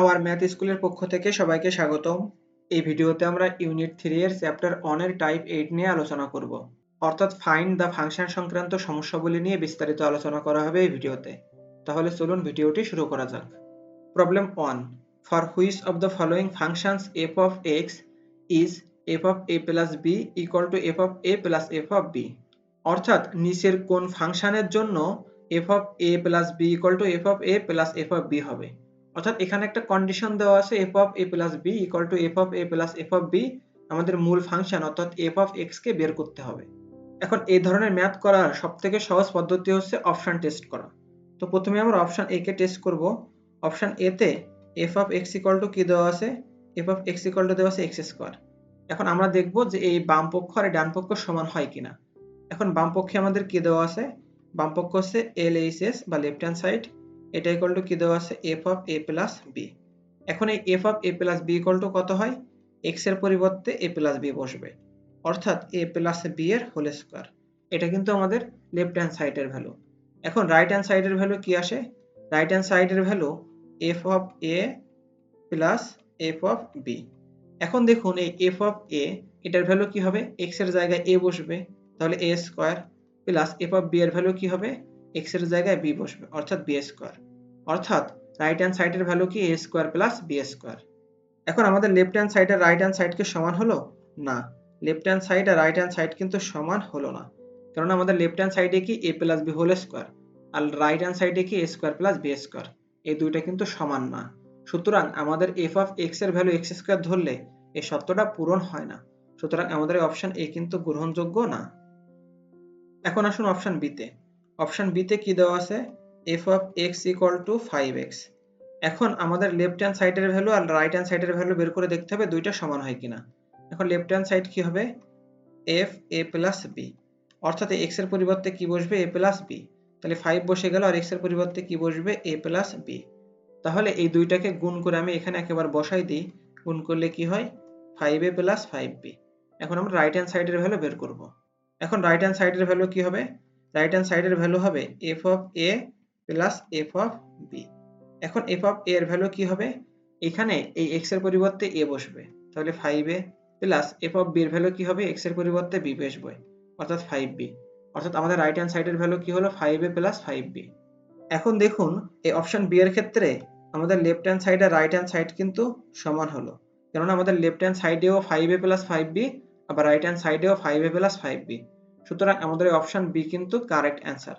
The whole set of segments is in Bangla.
আওয়ার ম্যাথ স্কুলের পক্ষ থেকে সবাইকে স্বাগতম। এই ভিডিওতে আমরা ইউনিট থ্রি এর চ্যাপ্টার এর টাইপ এইট নিয়ে আলোচনা করব। অর্থাৎ ফাইন্ড দ্য ফাংশন সংক্রান্ত সমস্যাগুলি নিয়ে বিস্তারিত আলোচনা করা হবে এই ভিডিওতে। তাহলে চলুন ভিডিওটি শুরু করা যাক। Problem one for which of the following functions F of X is F of A plus B equal to F of A plus F of B অর্থাৎ নিচের কোন ফাংশনের জন্য F of A plus B equal to F of A plus F of B হবে? অর্থাৎ এখানে একটা কন্ডিশন দেওয়া আছে F of A plus B equal to F of A plus F of B আমাদের মূল ফাংশন অর্থাৎ এফ অফ এক্স কে বের করতে হবে। এখন এই ধরনের ম্যাথ করার সব থেকে সহজ পদ্ধতি হচ্ছে অপশন টেস্ট করা। তো প্রথমে আমরা অপশন এ কে টেস্ট করব। অপশন এ তে F of X equal to কি দেওয়া আছে? F of X equal to দেওয়া আছে এক্স স্কোয়ার এখন আমরা দেখব যে এই বাম পক্ষ আর ডান পক্ষ সমান হয় কিনা। এখন বাম পক্ষে আমাদের কি দেওয়া আছে? বাম পক্ষ হচ্ছে এল এইচ এস বা লেফট হ্যান্ড সাইড এটা ইকুয়াল টু কি দেওয়া আছে? F of A plus B এখন এই F of A plus B equal to কত হয়? এক্সের পরিবর্তে এ প্লাস বি বসবে। অর্থাৎ এ প্লাস বি এর হোল স্কোয়ার এটা কিন্তু আমাদের লেফট হ্যান্ড সাইডের ভ্যালু এখন রাইট হ্যান্ড সাইডের ভ্যালু কি আসে? রাইট হ্যান্ড সাইডের value F of A plus F of B এখন দেখুন এই এফ অফ এ এটার ভ্যালু কি হবে? এক্সের জায়গায় এ বসবে। তাহলে A square plus F of B এর ভ্যালু কি হবে? এক্সের জায়গায় বি বসবে, অর্থাৎ বি স্কোয়ার। অর্থাৎ রাইট হ্যান্ড সাইডের ভ্যালু কি? A square plus B square এখন আমাদের লেফট হ্যান্ড সাইড আর রাইট হ্যান্ড সাইড কি সমান হলো? না। লেফট হ্যান্ড সাইড আর রাইট হ্যান্ড সাইড কিন্তু সমান হলো না। কারণ আমাদের লেফট হ্যান্ড সাইডে কি? A plus B whole square R right hand সাইডে কি? A square plus B square এই দুইটা কিন্তু সমান না। সুতরাং আমাদের এফ অফ এক্সের ভ্যালু এক্স স্কোয়ার ধরলে এই সত্যটা পূরণ হয় না। সুতরাং আমাদের অপশন এ কিন্তু গ্রহণযোগ্য না। এখন আসুন অপশন বিতে অপশন বিতে কি দেওয়া আছে? F of X equal to five X এখন আমাদের লেফট হ্যান্ড সাইডের ভ্যালু আর রাইট হ্যান্ড সাইডের ভ্যালু বের করে দেখতে হবে দুইটা সমান হয় কিনা। এখন লেফট হ্যান্ড সাইড কি হবে? এফ এ প্লাস বি অর্থাৎ এক্সের পরিবর্তে কি বসবে? এ প্লাস বি তাহলে ফাইভ বসে গেল আর এক্সের পরিবর্তে কি বসবে? এ প্লাস বি তাহলে এই দুইটাকে গুণ করে আমি এখানে একেবারে বসাই দিই। গুণ করলে কি হয়? Five A plus five B এখন আমরা রাইট হ্যান্ড সাইডের ভ্যালু বের করব। এখন রাইট হ্যান্ড সাইডের ভ্যালু কি হবে? রাইট হ্যান্ড সাইডের ভ্যালু হবে F of A plus F of B এখন এফ অফ এ এর ভ্যালু কি হবে? এখানে এই এক্সের পরিবর্তে এ বসবে। তাহলে five a plus f of b এর ভ্যালু কি হবে? এক্সের পরিবর্তে বি বসবে, অর্থাৎ ফাইভ বি অর্থাৎ আমাদের রাইট হ্যান্ড সাইডের ভ্যালু কি হলো? Five a plus five b এখন দেখুন, এই অপশন বি এর ক্ষেত্রে আমাদের লেফট হ্যান্ড সাইড আর রাইট হ্যান্ড সাইড কিন্তু সমান হলো। কেননা আমাদের লেফট হ্যান্ড সাইডেও five a plus five b আবার রাইট হ্যান্ড সাইডেও five a plus five b সুতরাং আমাদের অপশন বি কিন্তু কারেক্ট অ্যান্সার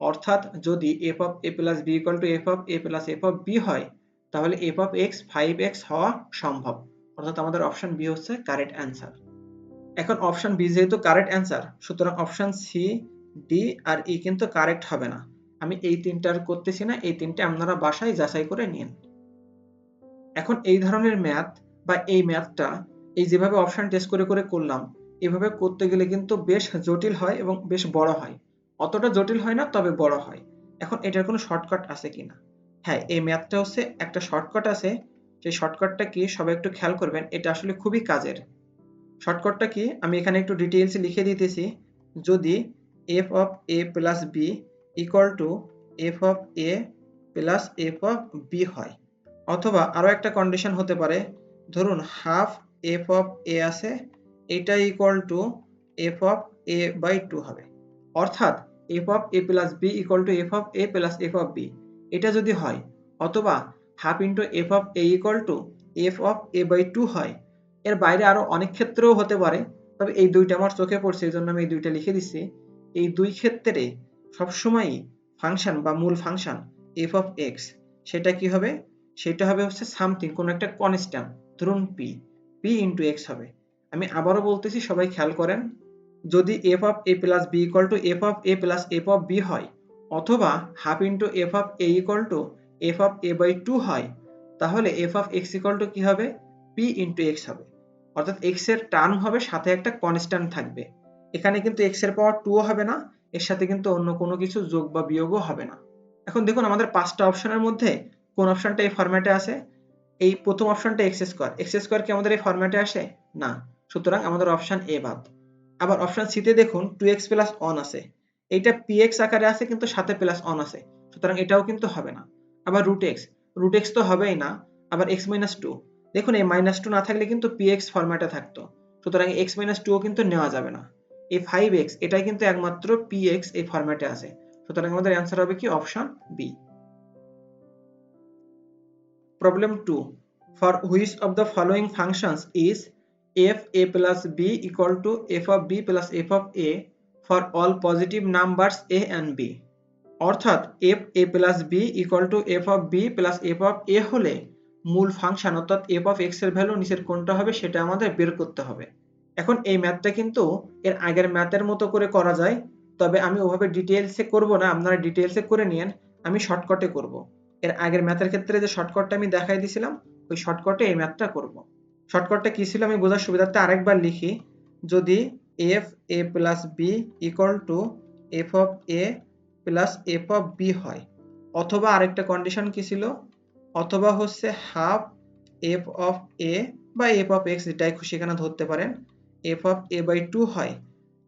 অর্থাৎ যদি f of a plus b equal to f of a plus f of b হয়, তাহলে f of x five x হওয়া সম্ভব। অর্থাৎ আমাদের অপশন বি হচ্ছে কারেক্ট অ্যান্সার এখন অপশন বি যেহেতু কারেক্ট অ্যান্সার সুতরাং অপশন সি ডি আর ই কিন্তু কারেক্ট হবে না। আমি এই তিনটার করতেছি না, এই তিনটে আপনারা বাসায় যাচাই করে নিন। এখন এই ধরনের ম্যাথ বা এই ম্যাথটা এই যেভাবে অপশন টেস্ট করে করে করলাম এভাবে করতে গেলে কিন্তু বেশ জটিল হয় এবং বেশ বড় হয়। অতটা জটিল হয় না, তবে বড় হয়। এখন এটার কোনো শর্টকাট আছে কিনা হ্যাঁ এই ম্যাথটা হচ্ছে একটা শর্টকাট আছে। সেই শর্টকাটটা কি সবাই একটু খেয়াল করবেন, এটা আসলে খুবই কাজের। শর্টকাটটা কি? আমি এখানে একটু ডিটেইলস লিখে দিতেছি। যদি f of a plus b equal to f of a plus f of b হয়, অথবা আরও একটা কন্ডিশন হতে পারে। ধরুন হাফ এফ অফ এ আছে এটা equal to f of a by two হবে। অর্থাৎ f of a plus b equal to f of a plus f of b এটা যদি হয়, অথবা half into f of a equal to f of a by two হয়, এর বাইরে আরও অনেক ক্ষেত্রেও হতে পারে, তবে এই দুইটা আমার চোখে পড়ছে, এই জন্য আমি এই দুইটা লিখে দিচ্ছি। এই দুই ক্ষেত্রে সবসময়ই ফাংশন বা মূল ফাংশন এফ অফ এক্স সেটা কি হবে? সেটা হবে হচ্ছে সামথিং কোনো একটা কনস্ট্যান্ট ধরুন পি পি ইন্টু এক্স হবে। আমি আবারও বলতেছি, সবাই খেয়াল করেন, যদি f of a plus b equal to f of a plus f of b হয়, অথবা half into f of a equal to f of a by two হয়, তাহলে f of x equal to কি হবে? পি ইন্টু এক্স হবে। অর্থাৎ এক্সের টার্ম হবে সাথে একটা কনস্ট্যান্ট থাকবে। এখানে কিন্তু এক্সের পাওয়ার টুও হবে না, এর সাথে কিন্তু অন্য কোনো কিছু যোগ বা বিয়োগও হবে না। এখন দেখুন, আমাদের পাঁচটা অপশনের মধ্যে কোন অপশনটা এই ফরম্যাটে আছে এই প্রথম অপশনটা এক্স স্কোয়ার এক্স স্কোয়ার কি আমাদের এই ফরম্যাটে আসে? না। সুতরাং আমাদের অপশন এ বাদ। আবার অপশন সিতে দেখুন টু এক্স প্লাস অন আছে। এইটা পি এক্স আকারে আছে কিন্তু সাথে প্লাস অন আছে। সুতরাং এটাও কিন্তু হবে না। আবার রুট এক্স রুট এক্স তো হবেই না। আবার এক্স মাইনাস টু দেখুন এই মাইনাস টু না থাকলে কিন্তু পি এক্স ফরম্যাটে থাকতো। সুতরাং এক্স মাইনাস টুও কিন্তু নেওয়া যাবে না। এই ফাইভ এক্স এটাই কিন্তু একমাত্র পি এক্স এই ফরম্যাটে আছে। সুতরাং আমাদের অ্যান্সার হবে কি option b problem two for which of the following functions is f a plus b equal to f of b plus f of a for all positive numbers a and b অর্থাৎ f a plus b equal to f of b plus f of a হলে মূল ফাংশন অর্থাৎ এফ অফ এক্সের ভ্যালু নিচের কোনটা হবে সেটা আমাদের বের করতে হবে। এখন এই ম্যাথটা কিন্তু এর আগের ম্যাথের মতো করে করা যায়, তবে আমি ওভাবে ডিটেলসে করব না, আপনারা ডিটেলসে করে নিয়েন, আমি শর্টকাটে করব। এর আগের ম্যাথের ক্ষেত্রে যে শর্টকাটটা আমি দেখাই দিয়েছিলাম, ওই শর্টকাটে এই ম্যাথটা করব। শর্টকাটটা কি ছিল? আমি বোঝার সুবিধার্থে আরেকবার লিখি। যদি f a plus b equal to f of a plus f of b হয়, অথবা আরেকটা কন্ডিশন কি ছিল? অথবা হচ্ছে হাফ এফ অফ এ বা এফ অফ এক্স যেটাই খুশি এখানে ধরতে পারেন f of a by two হয়,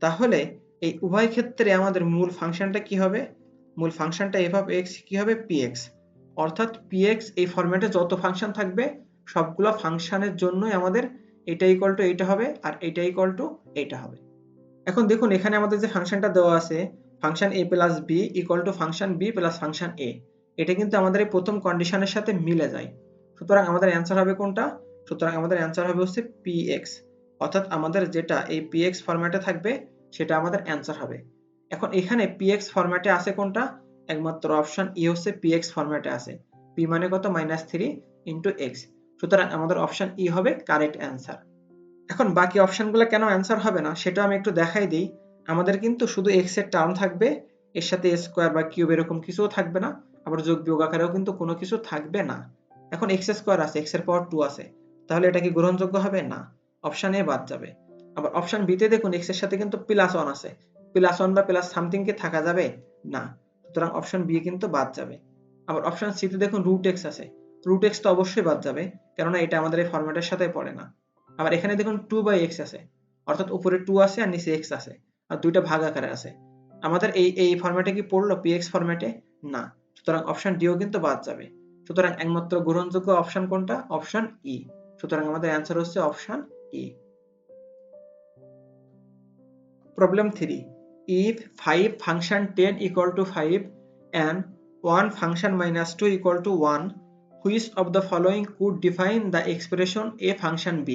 তাহলে এই উভয় ক্ষেত্রে আমাদের মূল ফাংশনটা কি হবে? মূল ফাংশনটা এফ অফ এক্স কী হবে? পি এক্স অর্থাৎ পি এক্স এই ফরম্যাটে যত ফাংশন থাকবে সবগুলো ফাংশনের জন্যই আমাদের এটা ইকুয়াল টু এইটা হবে আর এটা ইকুয়াল টু এইটা হবে। এখন দেখুন এখানে আমাদের যে ফাংশনটা দেওয়া আছে, function a plus b equal to function b plus function a এটা কিন্তু আমাদের এই প্রথম কন্ডিশনের সাথে মিলে যায়। সুতরাং আমাদের অ্যান্সার হবে কোনটা? সুতরাং আমাদের অ্যান্সার হবে হচ্ছে পি এক্স অর্থাৎ আমাদের যেটা এই পি এক্স ফরম্যাটে থাকবে, সেটা আমাদের অ্যান্সার হবে। এখন এখানে পি এক্স ফরম্যাটে আছে কোনটা? একমাত্র অপশন ই হচ্ছে পি এক্স ফরম্যাটে আছে। পি মানে কত? মাইনাস থ্রি ইন্টু এক্স সুতরাং আমাদের অপশন ই হবে কারেক্ট অ্যান্সার এখন বাকি অপশনগুলো কেন অ্যান্সার হবে না, সেটা আমি একটু দেখাই দিই। আমাদের কিন্তু শুধু এক্সের টার্ম থাকবে, এর সাথে স্কোয়ার বা কিউব এরকম কিছুও থাকবে না, আবার যোগ বিয়োগ আকারেও কিন্তু কোনো কিছু থাকবে না। এখন এক্স স্কোয়ার আছে এক্সের পাওয়ার টু আছে, তাহলে এটা কি গ্রহণযোগ্য হবে? না অপশন এ বাদ যাবে। আবার অপশন বি তে দেখুন এক্সের সাথে কিন্তু প্লাস ওয়ান আছে। প্লাস ওয়ান বা প্লাস সামথিং কি থাকা যাবে? না, সুতরাং অপশন বি কিন্তু বাদ যাবে। আবার অপশন সি তে দেখুন রুট এক্স আছে রুট এক্স তো অবশ্যই বাদ যাবে। কেননা এটা আমাদের এই ফরম্যাটের সাথে পড়ে না। আবার এখানে দেখুন টু বাই এক্স আছে, অর্থাৎ উপরে টু আছে আর নিচে এক্স আছে, আর দুইটা ভাগ আকারে আছে। আমাদের এই এই ফরম্যাটে কি পড়ল? পি এক্স ফরম্যাটে না। সুতরাং অপশন ডিও কিন্তু বাদ যাবে। সুতরাং একমাত্র গ্রহণযোগ্য অপশন কোনটা? অপশন ই সুতরাং আমাদের অ্যান্সার হচ্ছে option e problem three if 5 function 10 equal to 5 and 1 function minus 2 equal to 1 which of the following could define the expression a function b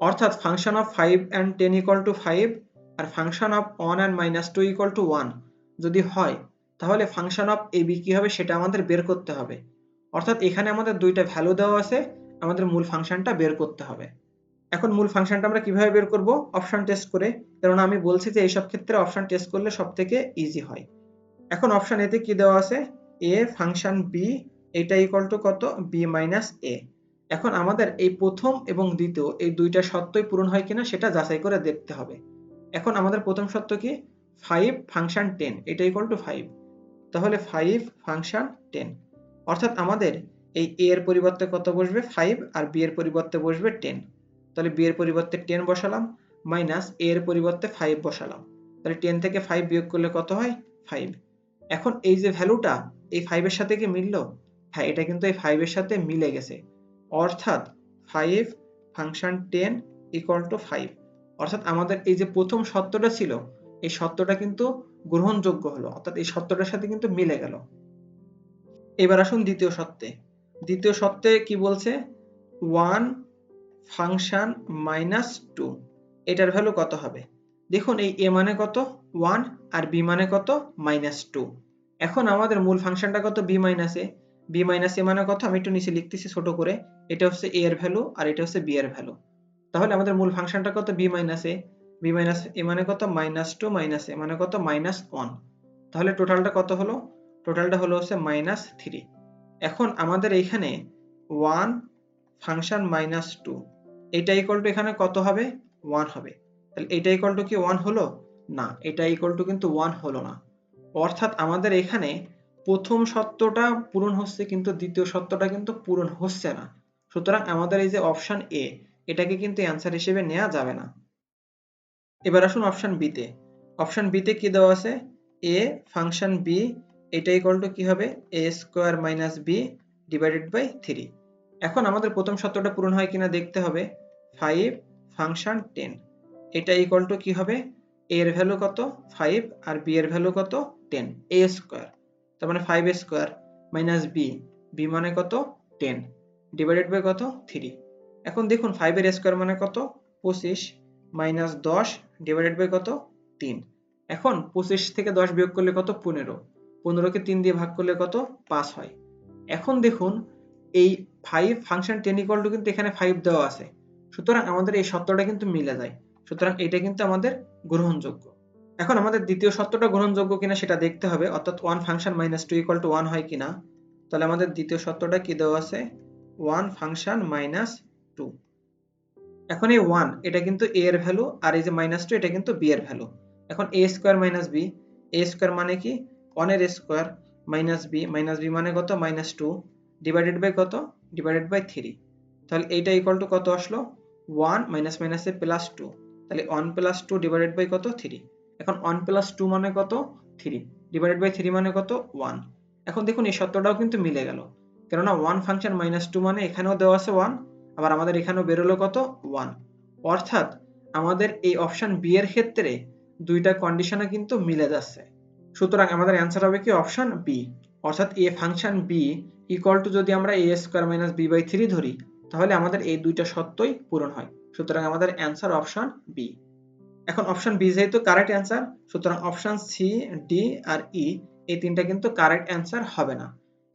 অর্থাৎ function of 5 and 10 equal to 5 R function of 1 and minus 2 equal to 1 যদি হয়, তাহলে ফাংশন অফ এ বি কি হবে? সেটা আমাদের বের করতে হবে। অর্থাৎ এখানে আমাদের দুইটা ভ্যালু দেওয়া আছে, আমাদের মূল ফাংশনটা বের করতে হবে। এখন মূল ফাংশনটা আমরা কীভাবে বের করব? অপশন টেস্ট করে। কারণ আমি বলছি যে এইসব ক্ষেত্রে অপশন টেস্ট করলে সব থেকে ইজি হয়। এখন অপশন এতে কি দেওয়া আছে? এ ফাংশন বি এটা ইকুয়াল টু কত? বি মাইনাস এ এখন আমাদের এই প্রথম এবং দ্বিতীয় এই দুইটা সত্যই পূরণ হয় কিনা সেটা যাচাই করে দেখতে হবে। এখন আমাদের প্রথম সত্য কি? ফাইভ ফাংশন টেন এটা ইকুয়াল টু ফাইভ তাহলে ফাইভ ফাংশন টেন অর্থাৎ আমাদের এই এ এর পরিবর্তে কত বসবে? ফাইভ আর বি এর পরিবর্তে বসবে টেন তাহলে বি এর পরিবর্তে টেন বসালাম মাইনাস এ এর পরিবর্তে ফাইভ বসালাম। তাহলে টেন থেকে ফাইভ বিয়োগ করলে কত হয়? ফাইভ এখন এই যে ভ্যালুটা এই ফাইভের সাথে কি মিললো? হ্যাঁ এটা কিন্তু এই ফাইভের সাথে মিলে গেছে। অর্থাৎ five function ten equal to five অর্থাৎ আমাদের এই যে প্রথম সত্যটা ছিল, এই সত্যটা কিন্তু গ্রহণযোগ্য হলো। অর্থাৎ এই সত্যটার সাথে কিন্তু মিলে গেল। এবার আসুন দ্বিতীয় সত্যে। দ্বিতীয় সত্যে কি বলছে? ওয়ান ফাংশন মাইনাস টু এটার ভ্যালু কত হবে? দেখুন, এই এ মানে কত? ওয়ান আর বি মানে কত? মাইনাস টু এখন আমাদের মূল ফাংশনটা কত? B minus a b minus a মানের কথা আমি একটু নিচে লিখতেছি ছোট করে। এটা হচ্ছে এ এর ভ্যালু আর এটা হচ্ছে বি এর ভ্যালু তাহলে আমাদের মূল ফাংশনটা কত? B minus a b minus a মানে কত? মাইনাস টু মাইনাস এ মানে কত? মাইনাস ওয়ান তাহলে টোটালটা কত হলো? টোটালটা হলো হচ্ছে মাইনাস থ্রি এখন আমাদের এইখানে ওয়ান ফাংশন মাইনাস টু এটা ইকল টু এখানে কত হবে? ওয়ান হবে। তাহলে এটা ইকল টু কি ওয়ান হলো? না, এটা ইকল টু কিন্তু ওয়ান হলো না। অর্থাৎ আমাদের এখানে প্রথম সত্যটা পূরণ হচ্ছে কিন্তু দ্বিতীয় সত্যটা কিন্তু পূরণ হচ্ছে না। সুতরাং আমাদের এই যে অপশন এ এটাকে কিন্তু অ্যান্সার হিসেবে নেওয়া যাবে না। এবার আসুন অপশন বিতে অপশন বিতে কি দেওয়া আছে? এ ফাংশন বি এটা ইকুয়াল টু কি হবে? A square minus b divided by three এখন আমাদের প্রথম সত্যটা পূরণ হয় কিনা দেখতে হবে। ফাইভ ফাংশন টেন এটা ইকুয়াল টু কি হবে? A এর ভ্যালু কত? ফাইভ আর বি এর ভ্যালু কত? টেন এ স্কোয়ার তার মানে five square minus b b মানে কত? টেন ডিভাইডেড বাই কত? থ্রি এখন দেখুন ফাইভের স্কোয়ার মানে কত? পঁচিশ মাইনাস দশ ডিভাইডেড বাই কত? তিন। এখন পঁচিশ থেকে দশ বিয়োগ করলে কত? পনেরো। পনেরোকে তিন দিয়ে ভাগ করলে কত? পাঁচ হয়। এখন দেখুন এই five function ten equal to কিন্তু এখানে ফাইভ দেওয়া আছে। সুতরাং আমাদের এই সত্যটা কিন্তু মিলে যায়। সুতরাং এটা কিন্তু আমাদের গ্রহণযোগ্য। এখন আমাদের দ্বিতীয় সত্যটা গ্রহণযোগ্য কিনা সেটা দেখতে হবে, অর্থাৎ one function minus two equal to one হয় কিনা, তাহলে আমাদের দ্বিতীয় সত্যটা কি দেওয়া আছে? ওয়ান ফাংশন মাইনাস টু এখন এই ওয়ান এটা কিন্তু এ এর ভ্যালু আর এই যে মাইনাস টু এটা কিন্তু বি এর ভ্যালু এখন a square minus b a square মানে কি? ওয়ানের square minus b minus b মানে কত? মাইনাস টু ডিভাইডেড বাই কত? ডিভাইডেড বাই থ্রি তাহলে এইটা ইকুয়াল টু কত আসলো? ওয়ান মাইনাস মাইনাসে প্লাস টু তাহলে one plus two divided by কত? থ্রি এখন ওয়ান প্লাস টু মানে কত? থ্রি ডিভাইডেড বাই থ্রি মানে কত? ওয়ান এখন দেখুন এই সত্যটাও কিন্তু মিলে গেল। কেননা ওয়ান ফাংশন মাইনাস টু মানে এখানেও দেওয়া আছে ওয়ান আবার আমাদের এখানেও বেরোলো কত? ওয়ান অর্থাৎ আমাদের এই অপশন বি এর ক্ষেত্রে দুইটা কন্ডিশনে কিন্তু মিলে যাচ্ছে। সুতরাং আমাদের অ্যান্সার হবে কি? অপশন বি অর্থাৎ a function b equal to যদি আমরা a square minus b by three ধরি, তাহলে আমাদের এই দুইটা সত্যই পূরণ হয়। সুতরাং আমাদের অ্যান্সার অপশন বি এখন অপশন বি যেহেতু কারেক্ট অ্যান্সার সুতরাং অপশন সি ডি আর ই এই তিনটা কিন্তু কারেক্ট অ্যান্সার হবে না।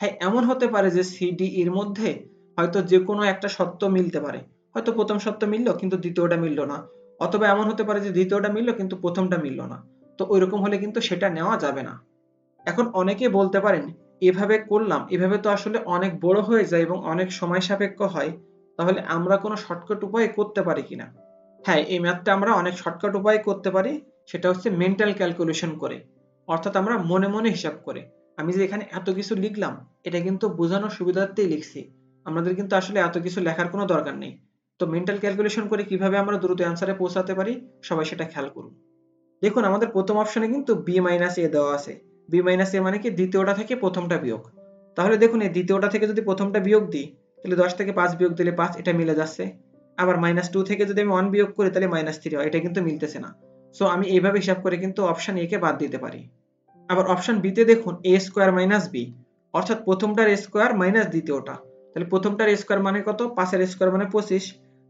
হ্যাঁ এমন হতে পারে যে সি ডি এর মধ্যে হয়তো যে কোনো একটা সত্য মিলতে পারে। হয়তো প্রথম সত্য মিললো, কিন্তু দ্বিতীয়টা মিললো না। অথবা এমন হতে পারে যে দ্বিতীয়টা মিললো, কিন্তু প্রথমটা মিললো না। তো ওইরকম হলে কিন্তু সেটা নেওয়া যাবে না। এখন অনেকে বলতে পারেন, এভাবে করলাম, এভাবে তো আসলে অনেক বড় হয়ে যায় এবং অনেক সময় সাপেক্ষ হয়, তাহলে আমরা কোনো শর্টকাট উপায় করতে পারি কিনা? হ্যাঁ এই ম্যাথটা আমরা অনেক শর্টকাট উপায় করতে পারি, সেটা হচ্ছে মেন্টাল ক্যালকুলেশন করে, অর্থাৎ আমরা মনে মনে হিসাব করে। আমি যে এখানে এত কিছু লিখলাম, এটা কিন্তু বোঝানোর সুবিধার্থেই লিখছি। আমাদের কিন্তু আসলে এত কিছু লেখার কোনো দরকার নেই। তো মেন্টাল ক্যালকুলেশন করে কীভাবে আমরা দ্রুত অ্যান্সারে পৌঁছাতে পারি, সবাই সেটা খেয়াল করুন। দেখুন, আমাদের প্রথম অপশনে কিন্তু বি মাইনাস এ দেওয়া আছে। বি মাইনাস এ মানে কি? দ্বিতীয়টা থেকে প্রথমটা বিয়োগ। তাহলে দেখুন, এই দ্বিতীয়টা থেকে যদি প্রথমটা বিয়োগ দিই, তাহলে দশ থেকে পাঁচ বিয়োগ দিলে পাঁচ, এটা মিলে যাচ্ছে। আবার মাইনাস টু থেকে যদি আমি ওয়ান বিয়োগ করি, তাহলে মাইনাস থ্রি হয়। এটা কিন্তু মিলতেছে না। সো আমি এইভাবে হিসাব করে কিন্তু অপশন এ কে বাদ দিতে পারি। আবার অপশন বি তে দেখুন এ স্কোয়ার মাইনাস বি অর্থাৎ প্রথমটার স্কোয়ার মাইনাস দ্বিতীয়টা তাহলে প্রথমটার স্কোয়ার মানে কত? পাঁচের স্কোয়ার মানে পঁচিশ।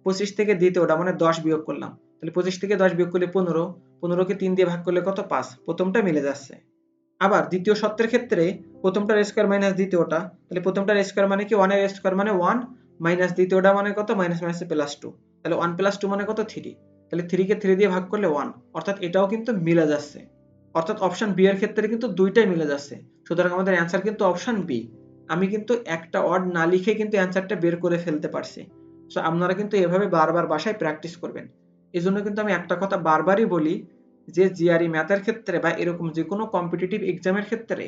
পঁচিশ থেকে দ্বিতীয়টা মানে দশ বিয়োগ করলাম। তাহলে পঁচিশ থেকে দশ বিয়োগ করলে পনেরো। পনেরোকে তিন দিয়ে ভাগ করলে কত? পাঁচ। প্রথমটা মিলে যাচ্ছে। আবার দ্বিতীয় সত্যের ক্ষেত্রে প্রথমটার স্কোয়ার মাইনাস দ্বিতীয়টা তাহলে প্রথমটার স্কোয়ার মানে কি? ওয়ানের স্কোয়ার মানে ওয়ান মাইনাস দ্বিতীয়টা মানে কত? মাইনাস মাইনাস প্লাস টু তাহলে ওয়ান প্লাস টু মানে কত? থ্রি তাহলে থ্রিকে থ্রি দিয়ে ভাগ করলে ওয়ান অর্থাৎ এটাও কিন্তু মিলে যাচ্ছে। অর্থাৎ অপশন বি এর ক্ষেত্রে কিন্তু দুইটাই মিলে যাচ্ছে। সুতরাং আমাদের অ্যান্সার কিন্তু অপশন বি আমি কিন্তু একটা ওয়ার্ড না লিখে কিন্তু অ্যান্সারটা বের করে ফেলতে পারছি। সো আপনারা কিন্তু এভাবে বারবার বাসায় প্র্যাকটিস করবেন। এই জন্য কিন্তু আমি একটা কথা বারবারই বলি যে জিআরই ম্যাথের ক্ষেত্রে বা এরকম যে কোনো কম্পিটিটিভ এক্সামের ক্ষেত্রে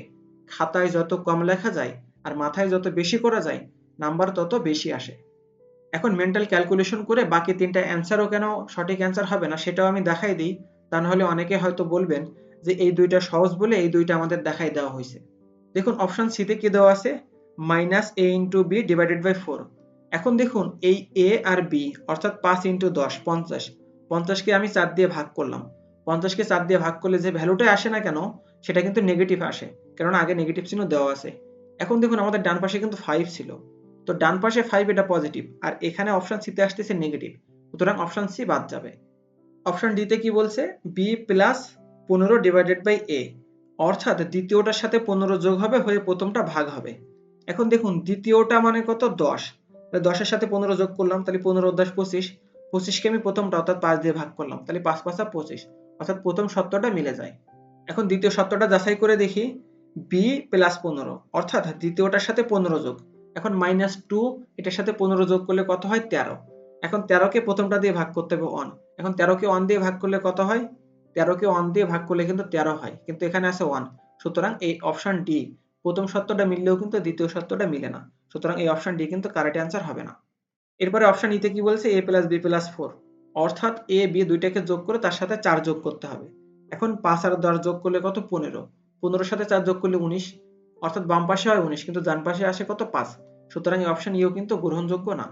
খাতায় যত কম লেখা যায় আর মাথায় যত বেশি করা যায় নাম্বার তত বেশি আসে। এখন মেন্টাল ক্যালকুলেশন করে বাকি তিনটা অ্যান্সারও কেন সঠিক অ্যান্সার হবে না সেটাও আমি দেখাই দিই। তা নাহলে অনেকে হয়তো বলবেন যে এই দুইটা সহজ বলে এই দুইটা আমাদের দেখাই দেওয়া হয়েছে। দেখুন অপশন সিতে কি দেওয়া আছে? Minus a into b divided by four এখন দেখুন এই এ আর বি অর্থাৎ পাঁচ ইন্টু দশ, পঞ্চাশ। পঞ্চাশকে আমি চার দিয়ে ভাগ করলাম। পঞ্চাশকে চার দিয়ে ভাগ করলে যে ভ্যালুটাই আসে না কেন, সেটা কিন্তু নেগেটিভ আসে। কেননা আগে নেগেটিভ চিহ্ন দেওয়া আছে। এখন দেখুন আমাদের ডান পাশে কিন্তু ফাইভ ছিল। তো ডান পাশে ফাইভ এটা পজিটিভ আর এখানে অপশন সিতে আসতেছে নেগেটিভ সুতরাং অপশন সি বাদ যাবে। অপশন ডিতে কি বলছে? বি প্লাস পনেরো ডিভাইডেড বাই এ অর্থাৎ দ্বিতীয়টার সাথে পনেরো যোগ হবে, হয়ে প্রথমটা ভাগ হবে। এখন দেখুন, দ্বিতীয়টা মানে কত? দশ। দশের সাথে পনেরো যোগ করলাম, তাহলে পনেরো দশ পঁচিশ। পঁচিশকে আমি প্রথমটা অর্থাৎ পাঁচ দিয়ে ভাগ করলাম, তাহলে পাঁচ পাঁচা পঁচিশ। অর্থাৎ প্রথম সত্যটা মিলে যায়। এখন দ্বিতীয় সত্যটা যাচাই করে দেখি। বি প্লাস পনেরো। অর্থাৎ দ্বিতীয়টার সাথে পনেরো যোগ। এখন মাইনাস টু এটার সাথে পনেরো যোগ করলে কত হয়? তেরো। এখন তেরোকে প্রথমটা দিয়ে ভাগ করতে হবে ওয়ান এখন তেরোকে ওয়ান দিয়ে ভাগ করলে কত হয়? তেরোকে ওয়ান দিয়ে ভাগ করলে কিন্তু তেরো হয়, কিন্তু এখানে আছে ওয়ান সুতরাং এই অপশন ডি প্রথম সত্যটা মিললেও কিন্তু দ্বিতীয় সত্যটা মিলে না। সুতরাং এই অপশন ডি কিন্তু কারেক্ট অ্যান্সার হবে না। এরপরে অপশন ইতে কি বলছে? A plus b plus four অর্থাৎ এ বি দুইটাকে যোগ করে তার সাথে চার যোগ করতে হবে। এখন পাঁচ আর দশ যোগ করলে কত? পনেরো। পনেরোর সাথে চার যোগ করলে উনিশ। অর্থাৎ বাম পাশে হয় উনিশ, কিন্তু ডান পাশে আসে কত? পাঁচ। সুতরাং এই অপশন ইও কিন্তু গ্রহণযোগ্য না।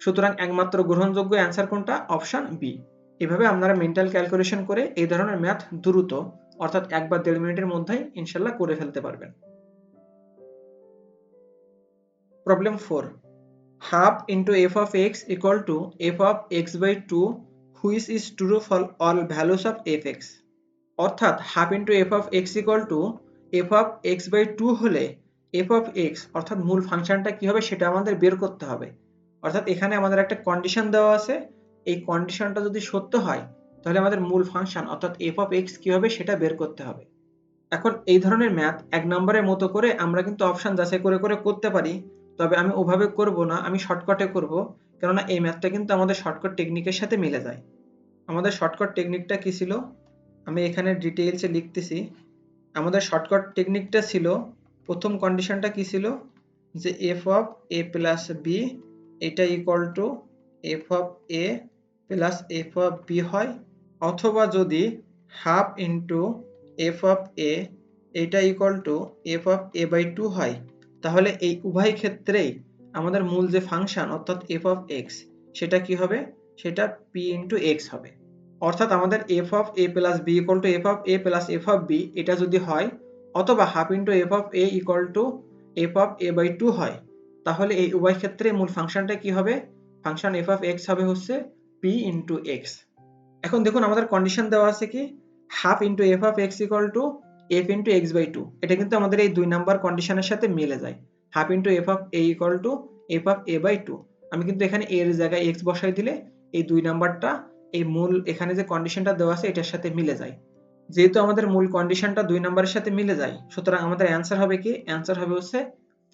সুতরাং একমাত্র গ্রহণযোগ্য অ্যান্সার কোনটা? অপশন বি এভাবে আপনারা মেন্টাল ক্যালকুলেশন করে এই ধরনের ম্যাথ দ্রুত, অর্থাৎ এক বা দেড় মিনিটের মধ্যেই ইনশাল্লাহ করে ফেলতে পারবেন। Problem four half into f of x equal to f of x by two which is true for all values of f x অর্থাৎ half into f of x equal to f of x by two হলে এফ অফ এক্স অর্থাৎ মূল ফাংশনটা কি হবে সেটা আমাদের বের করতে হবে। অর্থাৎ এখানে আমাদের একটা কন্ডিশন দেওয়া আছে। এই কন্ডিশনটা যদি সত্য হয়, তাহলে আমাদের মূল ফাংশন, অর্থাৎ এফ অফ এক্স কি হবে সেটা বের করতে হবে। এখন এই ধরনের ম্যাথ এক নম্বরের মতো করে আমরা কিন্তু অপশন যাচাই করে করে করতে পারি। তবে আমি ওভাবে করব না, আমি শর্টকাটে করব, কেননা এই ম্যাথটা কিন্তু আমাদের শর্টকাট টেকনিকের সাথে মিলে যায়। আমাদের শর্টকাট টেকনিকটা কি ছিল? আমি এখানে ডিটেইলসে লিখতেছি। আমাদের শর্টকাট টেকনিকটা ছিল, প্রথম কন্ডিশনটা কি ছিল? যে f of a plus b এটা equal to f of a plus f of b হয়, অথবা যদি half into f of a এটা equal to f of a by two হয়, তাহলে এই উভয় ক্ষেত্রেই আমাদের মূল যে ফাংশন অর্থাৎ এফ অফ এক্স সেটা কি হবে? সেটা পি ইন্টু এক্স হবে। অর্থাৎ আমাদের f of a plus b equal to f of a plus f of b এটা যদি হয়, অথবা half into f of a equal to f of a by two হয়, তাহলে এই উভয় ক্ষেত্রে মূল ফাংশনটা কি হবে? ফাংশন এফ অফ এক্স হবে হচ্ছে পি ইন্টু এক্স এখন দেখুন আমাদের কন্ডিশন দেওয়া আছে কি? Half into f of x equal to f into x by two এটা কিন্তু আমাদের এই দুই নাম্বার কন্ডিশনের সাথে মিলে যায়। Half into f of a equal to f of a by two আমি কিন্তু এখানে এর জায়গায় এক্স বসাই দিলে এই দুই নাম্বারটা এই মূল, এখানে যে কন্ডিশনটা দেওয়া আছে, এটার সাথে মিলে যায়। যেহেতু আমাদের মূল কন্ডিশনটা দুই নাম্বারের সাথে মিলে যায়, সুতরাং আমাদের অ্যান্সার হবে কি? অ্যান্সার হবে হচ্ছে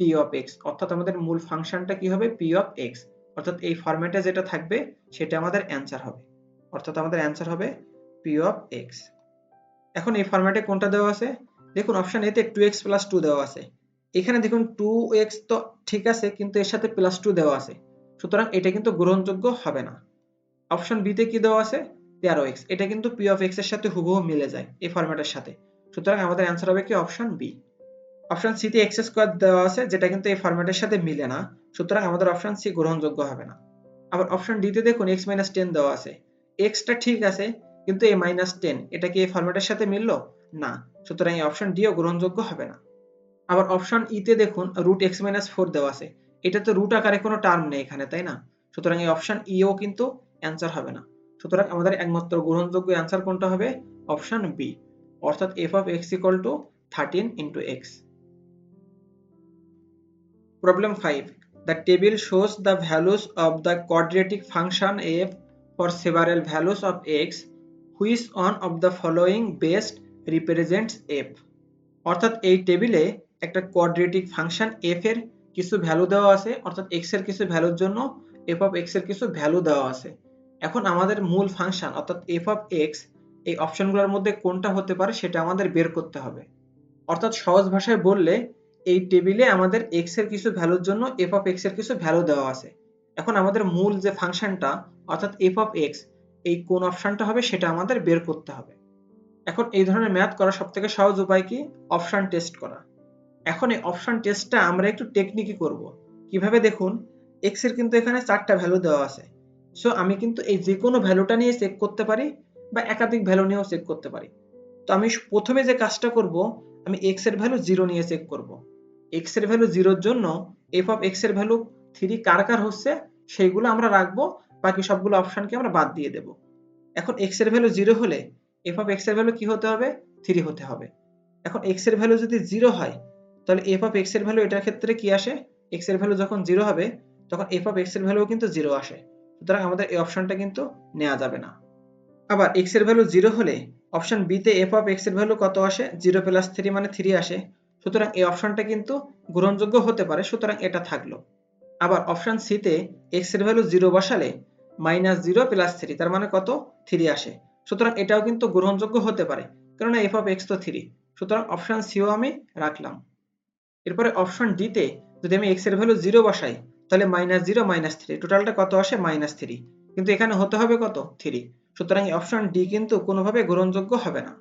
পি অফ এক্স অর্থাৎ আমাদের মূল ফাংশনটা কি হবে? পি অফ এক্স অর্থাৎ এই ফরম্যাটে যেটা থাকবে, সেটা আমাদের অ্যান্সার হবে। অর্থাৎ আমাদের অ্যান্সার হবে পি অফ এক্স এখন এই ফরম্যাটে কোনটা দেওয়া আছে? দেখুন অপশন এতে টু এক্স প্লাস টু দেওয়া আছে। এখানে দেখুন টু এক্স তো ঠিক আছে, কিন্তু এর সাথে প্লাস টু দেওয়া আছে। সুতরাং এটা কিন্তু গ্রহণযোগ্য হবে না। অপশন বিতে কি দেওয়া আছে? তেরো এক্স এটা কিন্তু পি অফ এক্সের সাথে হুবহু মিলে যায় এই ফরম্যাটের সাথে। সুতরাং আমাদের অ্যান্সার হবে কি অপশন বি অপশন সিতে এক্স স্কোয়ার দেওয়া আছে, যেটা কিন্তু এই ফরম্যাটের সাথে মিলে না। সুতরাং আমাদের অপশন সি গ্রহণযোগ্য হবে না। আবার অপশন ডিতে দেখুন এক্স মাইনাস টেন দেওয়া আছে। এক্সটা ঠিক আছে, কিন্তু এই মাইনাস টেন এটা কি এই ফরম্যাটের সাথে মিললো? না। সুতরাং এই অপশন ডিও গ্রহণযোগ্য হবে না। আবার অপশন ইতে দেখুন রুট এক্স মাইনাস ফোর দেওয়া আছে। এটা তো রুট আকারে কোনো টার্ম নেই এখানে, তাই না? সুতরাং এই অপশন ইও কিন্তু অ্যান্সার হবে না। সুতরাং আমাদের একমাত্র গ্রহণযোগ্য অ্যান্সার কোনটা হবে? Option b. অর্থাৎ f of x equal to thirteen into x problem five The table shows the values of the quadratic function f for several values of x, which one of the following best represents f? অর্থাৎ এই টেবিলে একটা কোয়াড্রেটিক ফাংশন এফ এর কিছু ভ্যালু দেওয়া আছে, অর্থাৎ x এর কিছু ভ্যালুর জন্য এফ অফ x এর কিছু ভ্যালু দেওয়া আছে। এখন আমাদের মূল ফাংশন অর্থাৎ এফ অফ এক্স এই অপশনগুলোর মধ্যে কোনটা হতে পারে সেটা আমাদের বের করতে হবে। অর্থাৎ সহজ ভাষায় বললে, এই টেবিলে আমাদের এক্সের কিছু ভ্যালুর জন্য এফ অফ এক্সের কিছু ভ্যালু দেওয়া আছে। এখন আমাদের মূল যে ফাংশনটা, অর্থাৎ এফ অফ এক্স এই কোন অপশনটা হবে সেটা আমাদের বের করতে হবে। এখন এই ধরনের ম্যাথ করা সব থেকে সহজ উপায় কি? অপশন টেস্ট করা। এখন এই অপশন টেস্টটা আমরা একটু টেকনিকি করব। কীভাবে দেখুন এক্সের কিন্তু এখানে চারটা ভ্যালু দেওয়া আছে। সো আমি কিন্তু এই যে কোনো ভ্যালুটা নিয়ে চেক করতে পারি বা একাধিক ভ্যালু নিয়েও চেক করতে পারি। তো আমি প্রথমে যে কাজটা করব, আমি x এর ভ্যালু জিরো নিয়ে চেক করব। x এর ভ্যালু জিরোর জন্য f অফ x এর ভ্যালু থ্রি কার কার হচ্ছে, সেইগুলো আমরা রাখব, বাকি সবগুলো অপশনকে আমরা বাদ দিয়ে দেব। এখন x এর ভ্যালু জিরো হলে এফ অফ x এর ভ্যালু কি হতে হবে? থ্রি হতে হবে। এখন x এর ভ্যালু যদি জিরো হয়, তাহলে এফ অফ x এর ভ্যালু এটার ক্ষেত্রে কি আসে? x এর ভ্যালু যখন জিরো হবে, তখন এফ অফ x এর ভ্যালু কিন্তু জিরো আসে। সুতরাং আমাদের এই অপশনটা কিন্তু নেওয়া যাবে না। আবার x এর ভ্যালু জিরো হলে অপশন বি তে f অফ এক্সের ভ্যালু কত আসে? জিরো প্লাস থ্রি মানে থ্রি আসে। সুতরাং এই অপশনটা কিন্তু গ্রহণযোগ্য হতে পারে, সুতরাং এটা থাকল। আবার অপশন সি তে x এর ভ্যালু জিরো বসালে মাইনাস জিরো প্লাস থ্রি তার মানে কত? থ্রি আসে। সুতরাং এটাও কিন্তু গ্রহণযোগ্য হতে পারে, কেননা এফ অফ এক্স তো থ্রি সুতরাং অপশন সিও আমি রাখলাম। এরপরে অপশন ডি তে যদি আমি এক্সের ভ্যালু জিরো বসাই তাহলে মাইনাস জিরো মাইনাস থ্রি টোটালটা কত আসে? মাইনাস থ্রি কিন্তু এখানে হতে হবে কত? থ্রি সুতরাং এই অপশন ডি কিন্তু কোনোভাবে গ্রহণযোগ্য হবে না।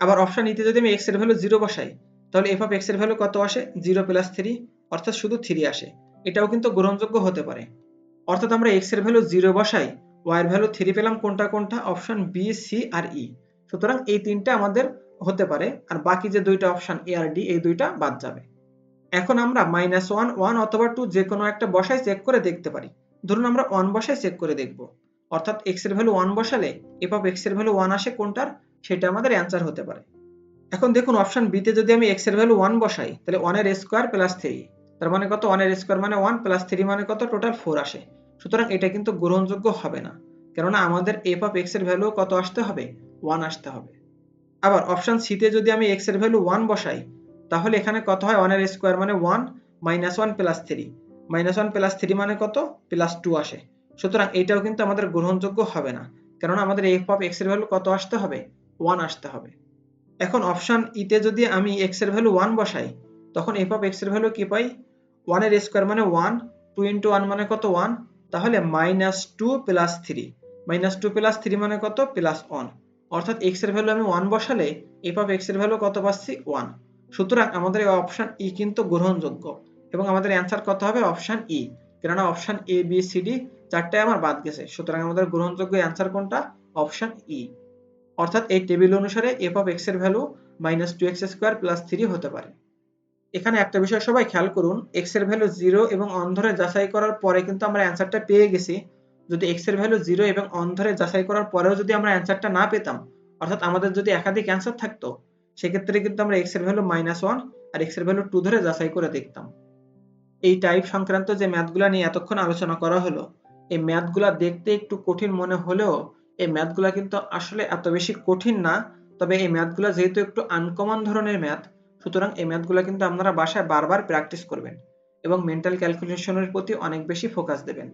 আবার অপশন ইতে যদি আমি এক্সের ভ্যালু জিরো বসাই, তাহলে এফ অফ এক্সের ভ্যালু কত আসে? জিরো প্লাস থ্রি অর্থাৎ শুধু থ্রি আসে। এটাও কিন্তু গ্রহণযোগ্য হতে পারে। অর্থাৎ আমরা এক্সের ভ্যালু জিরো বসাই ওয়াই এর ভ্যালু থ্রি পেলাম কোনটা কোনটা? অপশন বি সি আর ই সুতরাং এই তিনটা আমাদের হতে পারে। আর বাকি যে দুইটা অপশন এ আর ডি এই দুইটা বাদ যাবে। এখন আমরা মাইনাস ওয়ান ওয়ান অথবা টু যে কোনো একটা বসায় চেক করে দেখতে পারি। ধরুন আমরা ওয়ান বসায় চেক করে দেখব। অর্থাৎ এক্সের ভ্যালু ওয়ান বসালে এফ অফ এক্সের ভ্যালু ওয়ান আসে কোনটার? সেটা আমাদের অ্যান্সার হতে পারে। এখন দেখুন অপশন বিতে যদি আমি এক্সের ভ্যালু ওয়ান বসাই, তাহলে ওয়ানের স্কোয়ার প্লাস থ্রি তার মানে কত? ওয়ানের স্কোয়ার মানে ওয়ান প্লাস থ্রি মানে কত? টোটাল ফোর আসে। সুতরাং এটা কিন্তু গ্রহণযোগ্য হবে না। কেননা আমাদের এফ অফ এক্সের ভ্যালু কত আসতে হবে? ওয়ান আসতে হবে। আবার অপশন সিতে যদি আমি এক্সের ভ্যালু ওয়ান বসাই তাহলে এখানে কত হয়? ওয়ানের স্কোয়ার মানে one minus one plus three minus one plus three মানে কত? প্লাস টু আসে। সুতরাং এটাও কিন্তু আমাদের গ্রহণযোগ্য হবে না। কেননা আমাদের এফ অফ এক্সের ভ্যালু কত আসতে হবে? ওয়ান আসতে হবে। এখন অপশন ইতে যদি আমি এক্সের ভ্যালু ওয়ান বসাই, তখন এফ অফ এক্সের ভ্যালু কি পাই? ওয়ানের স্কোয়ার মানে ওয়ান টু ইন্টু ওয়ান মানে কত ওয়ান তাহলে minus two plus three minus two plus three মানে কত? প্লাস ওয়ান অর্থাৎ এক্সের ভ্যালু আমি ওয়ান বসালে এফ অফ এক্সের ভ্যালু কত পাচ্ছি? ওয়ান সুতরাং আমাদের এই অপশান ই কিন্তু গ্রহণযোগ্য এবং আমাদের অ্যান্সার কত হবে? অপশন ই কেননা option a b c d চারটায় আমার বাদ গেছে। সুতরাং আমাদের গ্রহণযোগ্য অ্যান্সার কোনটা? অপশন ই অর্থাৎ এই টেবিল অনুসারে এফ অফ এক্সের value minus two x square plus three হতে পারে। এখানে একটা বিষয় সবাই খেয়াল করুন এক্সের ভ্যালু জিরো এবং অন ধরে যাচাই করার পরে কিন্তু আমরা অ্যান্সারটা পেয়ে গেছি। যদি এক্সের ভ্যালু জিরো এবং অন ধরে যাচাই করার পরেও যদি আমরা অ্যান্সারটা না পেতাম, অর্থাৎ আমাদের যদি একাধিক অ্যান্সার থাকতো সেক্ষেত্রে কিন্তু আমরা এক্সের ভ্যালু মাইনাস ওয়ান আর এক্সের ভ্যালু টু ধরে যাচাই করে দেখতাম। এই টাইপ সংক্রান্ত যে ম্যাথগুলো নিয়ে এতক্ষণ আলোচনা করা হলো, এই ম্যাথগুলা দেখতে একটু কঠিন মনে হলেও এই ম্যাথগুলা কিন্তু আসলে এত বেশি কঠিন না, তবে এই ম্যাথগুলা যেহেতু একটু আনকমন ধরনের ম্যাথ সুতরাং এই ম্যাথগুলো কিন্তু আপনারা বাসায় বারবার প্র্যাকটিস করবেন এবং মেন্টাল ক্যালকুলেশনের প্রতি অনেক বেশি ফোকাস দেবেন।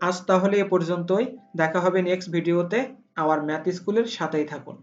আজ তাহলে এ পর্যন্তই, দেখা হবে নেক্সট ভিডিওতে আওয়ার ম্যাথ স্কুলের সাথেই থাকুন।